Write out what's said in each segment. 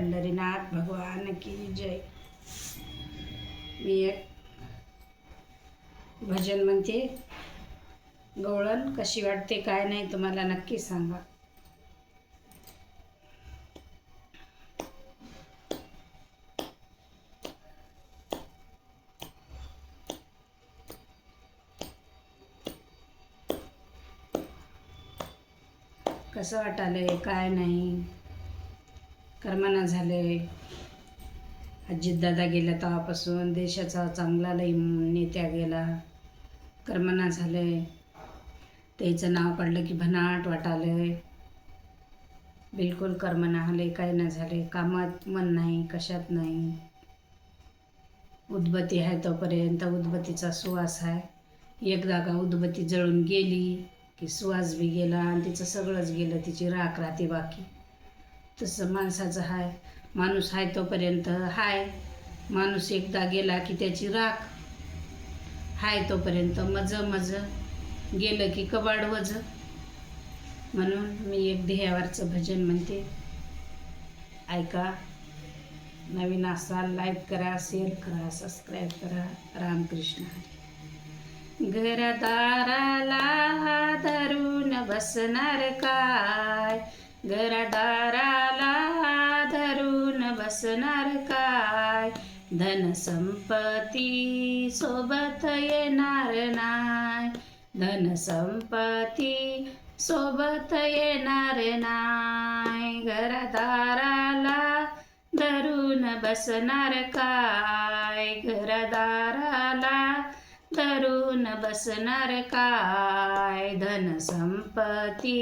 पंढरीनाथ भगवान की जय. मी एक भजन म्हणते. गवळण कशी वाटते काय नाही तुम्हाला नक्की सांगा. कसं वाटालं काय नाही. कर्मना झाले अजितदादा गेल्या तेव्हापासून देशाचा चांगला लई नेत्या गेला. कर्मना झाले त्याचं नाव काढलं की भनाट वाटालंय. बिलकुल कर्मना आले काय नाही झाले कामात मन नाही कशात नाही. उदबत्ती आहे तोपर्यंत उदबत्तीचा सुवास आहे. एकदा का उदबत्ती जळून गेली की सुवास बी गेला आणि तिचं सगळंच गेलं तिची राख राहते बाकी. तसं माणसाचं हाय. माणूस आहे तोपर्यंत हाय. माणूस एकदा गेला की त्याची राख. हाय तोपर्यंत मज मज. गेलं की कबाड वज. म्हणून मी एक ध्येयावरचं भजन म्हणते. ऐका. नवीन असाल लाईक करा शेअर करा सबस्क्राईब करा. रामकृष्ण घरदाराला धरून बसणार काय? घरदाराला धरून बसणार काय? धन संपत्ती सोबत येणार नाय धन संपत्ती सोबत येणार नाय घरदाराला धरून बसणार काय? घरदाराला धरून बसणार काय? धन संपत्ती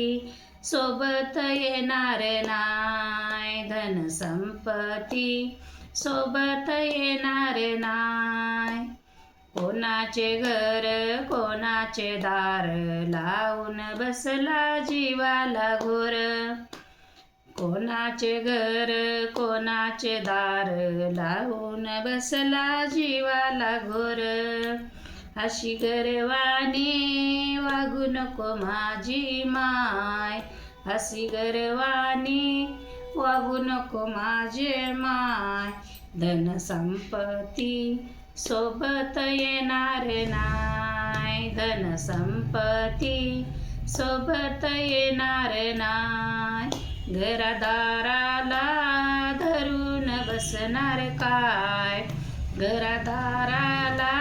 सोबत येणार नाय धन संपत्ती. सोबत येणार नाय. कोणाचे घर कोणाचे दार लावून बसला जीवाला घोर. कोणाचे घर कोणाचे दार लावून बसला जीवाला घोर. अशी गर्वाने वागू नको माझी माय. हसी गर्वाने वागू नको माझे माय. धन संपत्ती सोबत येणार नाय धन संपत्ती सोबत येणार नाय घरादाराला धरून बसणार काय? घरादाराला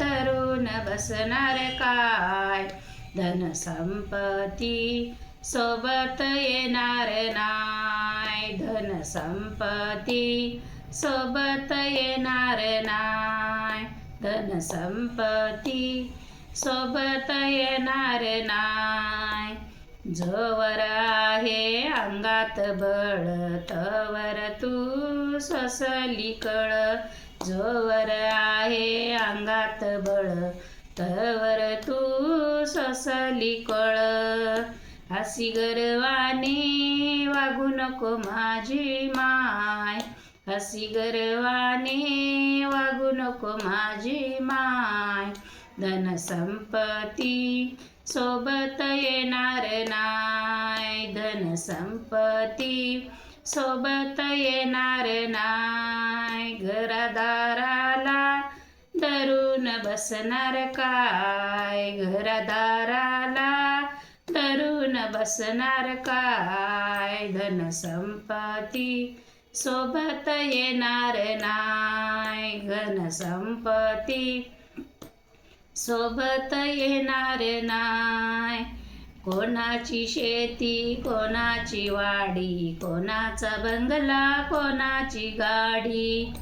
धरून बसणार काय? धन संपत्ती सोबत येणार नाय धन संपत्ती। सोबत येणार नाय धन संपत्ती। सोबत येणार नाय जोवर आहे अंगात बळ तवर तू ससली कळ जोवर आहे अंगात बळ तवर तू ससली कळ हसी गर्वाने वागू नको माझी माय. हसी गर्वाने वागू नको माझी माय. धन संपत्ती सोबत येणार नाय. धन संपत्ती सोबत येणार नाय. घरादाराला धरून बसणार काय? घरादाराला बसणार काय? धन संपत्ती सोबत येणार नाय घन संपत्ती सोबत येणार नाय कोणाची शेती कोणाची वाडी कोणाचा बंगला कोणाची गाडी?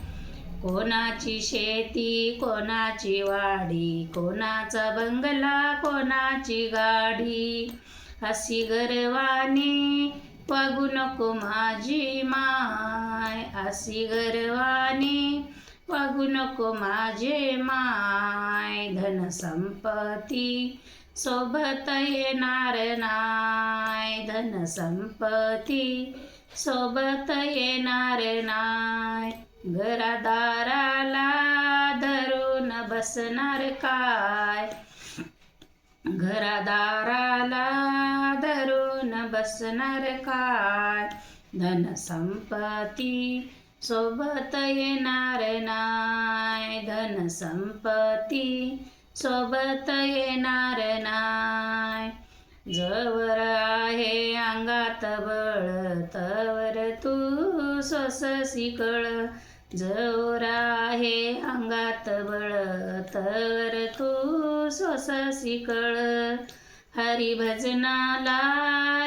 कोणाची शेती कोणाची वाडी कोणाचा बंगला कोणाची गाडी? अशी गर्वाने वागू नको माझी माय. अशी गर्वाने वागू नको माझे माय. धन संपत्ती सोबत येणार नाय. धन संपत्ती सोबत येणार नाय. घरादाराला धरून बसणार काय? घरादाराला धरून बसणार काय? धन संपत्ती सोबत येणार नाय धन संपत्ती सोबत येणार नाय जवर आहे अंगात बळ तवर तू स्वससी कळ जवर आहे अंगात बळ तर तू स्वससी कळ हरिभजनाला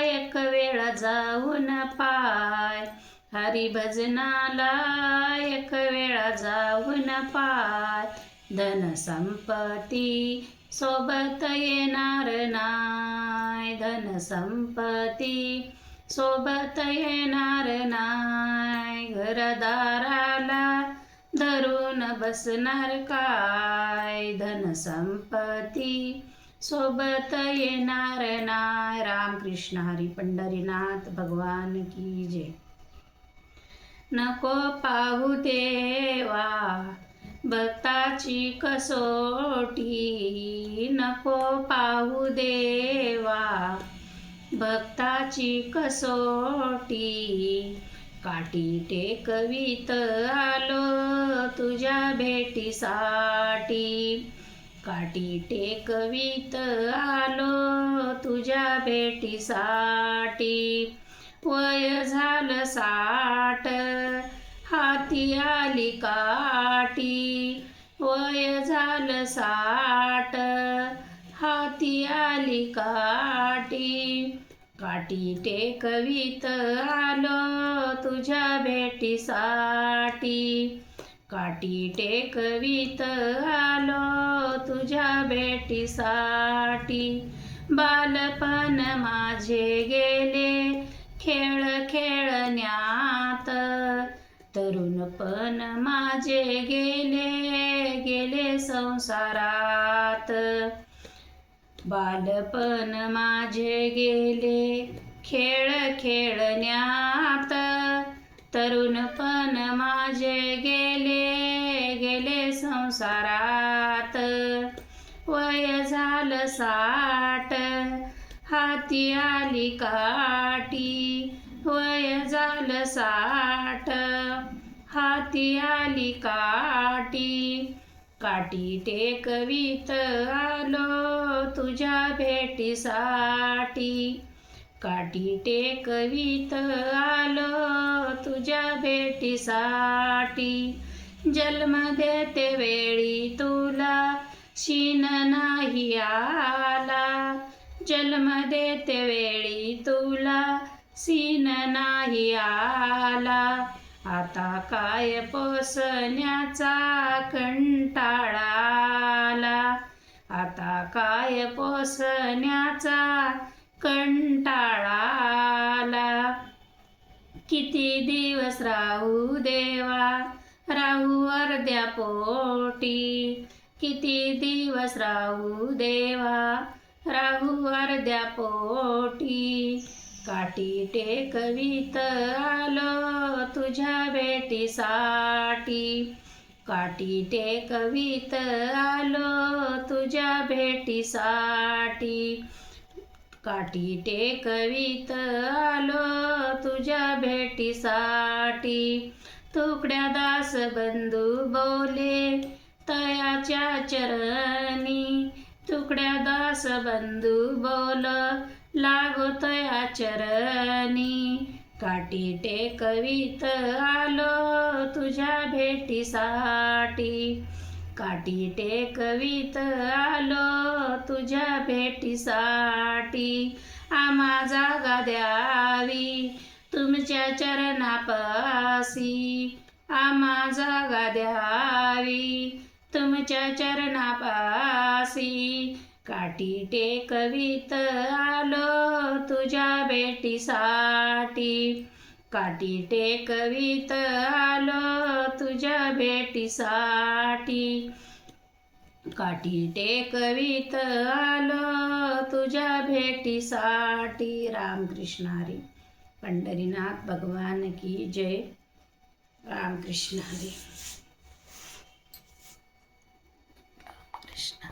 एक वेळा जाऊन पाय. हरिभजनाला एक वेळा जाऊन पाय. धन संपत्ती सोबत येणार नाय धन संपत्ती सोबत येणार नाय घरदाराला धरून बसणार काय? धन संपत्ती सोबत येणार नाय रामकृष्ण हरी पंढरीनाथ भगवान की जय. नको पाहू देवा भक्ताची कसोटी. नको पाहू देवा भक्ताची कसोटी. काठी टेकवीत आलो तुझ्या भेटीसाठी. काठी टेकवीत आलो तुझ्या भेटीसाठी. वय झालं साठ हाती आली काठी. वय झालं साठ हाती आली काठी. पाटी टेकवीत आलो तुझ्या भेटीसाठी. काठी टेकवीत आलो तुझ्या भेटीसाठी. बालपण माझे गेले खेळ खेळण्यात. तरुणपण माझे गेले गेले संसारात. बालपण माझे गेले खेळ खेळण्यात. तरुणपण माझे गेले गेले संसारात. वय झालं साठ हाती आली काठी. वय झालं साठ हाती आली काठी. काठी टेकवीत आलो तुझ्या भेटीसाठी. काठी टेकवीत आलो तुझ्या भेटीसाठी. जन्म देते वेळी तुला शीन नाही आला. जन्म देते वेळी तुला सीन नाही आला. आता काय पोसण्याचा कंटाळा आला? आता काय पोसण्याचा कंटाळाला किती दिवस राहू देवा राहू अर्ध्या पोटी. किती दिवस राहू देवा राहू अर्ध्या पोटी. काटी टेकवीत आलो तुझ्या भेटीसाठी. काटी टेकवीत आलो तुझ्या भेटीसाठी. काटी टेकवीत आलो तुझ्या भेटीसाठी. तुकड्या दास बंधू बोले तयाच्या चरणी. तुकड्या दास बंधू बोल लागो तया चरणी काठी टेकवीत आलो तुझ्या भेटीसाठी. काठी टेकवीत आलो तुझ्या भेटीसाठी. आम्हा जागा द्यावी तुमच्या चरणापासी. आम्हा जागा द्यावी तुमच्या चरणापासी. काठी टेकवीत आलो तुझ्या भेटीसाठी. काठी टेकवीत आलो तुझ्या भेटीसाठी. काठी टेकवीत आलो तुझ्या भेटीसाठी. रामकृष्ण हरी. पंढरीनाथ भगवान की जय. रामकृष्ण कृष्णारी कृष्ण